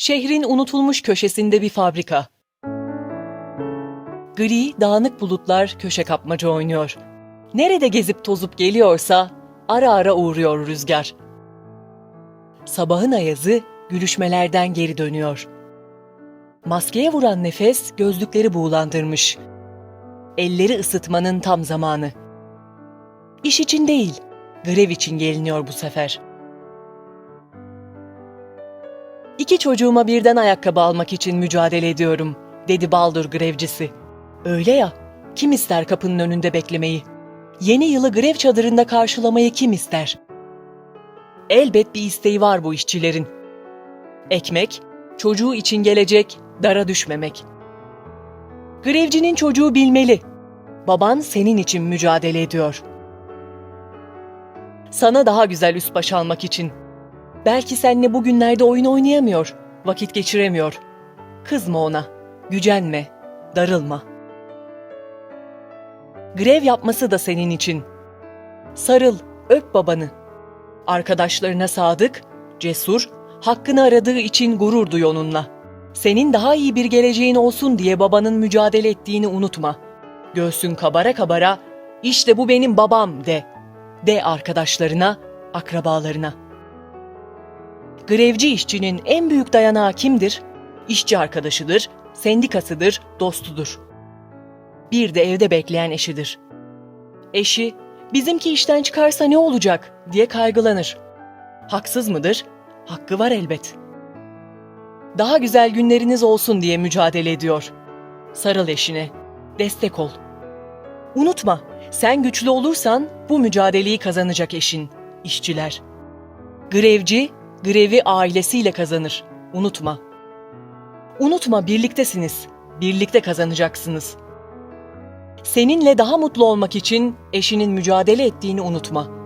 Şehrin unutulmuş köşesinde bir fabrika. Gri, dağınık bulutlar köşe kapmaca oynuyor. Nerede gezip tozup geliyorsa ara ara uğruyor rüzgar. Sabahın ayazı gülüşmelerden geri dönüyor. Maskeye vuran nefes gözlükleri buğulandırmış. Elleri ısıtmanın tam zamanı. İş için değil, grev için geliniyor bu sefer. İki çocuğuma birden ayakkabı almak için mücadele ediyorum, dedi Baldur grevcisi. Öyle ya, kim ister kapının önünde beklemeyi? Yeni yılı grev çadırında karşılamayı kim ister? Elbet bir isteği var bu işçilerin. Ekmek, çocuğu için gelecek, dara düşmemek. Grevcinin çocuğu bilmeli. Baban senin için mücadele ediyor. Sana daha güzel üst baş almak için. Belki seninle bugünlerde oyun oynayamıyor, vakit geçiremiyor. Kızma ona, gücenme, darılma. Grev yapması da senin için. Sarıl, öp babanı. Arkadaşlarına sadık, cesur, hakkını aradığı için gurur duy onunla. Senin daha iyi bir geleceğin olsun diye babanın mücadele ettiğini unutma. Göğsün kabara kabara, işte bu benim babam de. De arkadaşlarına, akrabalarına. Grevci işçinin en büyük dayanağı kimdir? İşçi arkadaşıdır, sendikasıdır, dostudur. Bir de evde bekleyen eşidir. Eşi, bizimki işten çıkarsa ne olacak diye kaygılanır. Haksız mıdır? Hakkı var elbet. Daha güzel günleriniz olsun diye mücadele ediyor. Sarıl eşine, destek ol. Unutma, sen güçlü olursan bu mücadeleyi kazanacak eşin, işçiler. Grevci, grevi ailesiyle kazanır. Unutma. Unutma birliktesiniz. Birlikte kazanacaksınız. Seninle daha mutlu olmak için eşinin mücadele ettiğini unutma.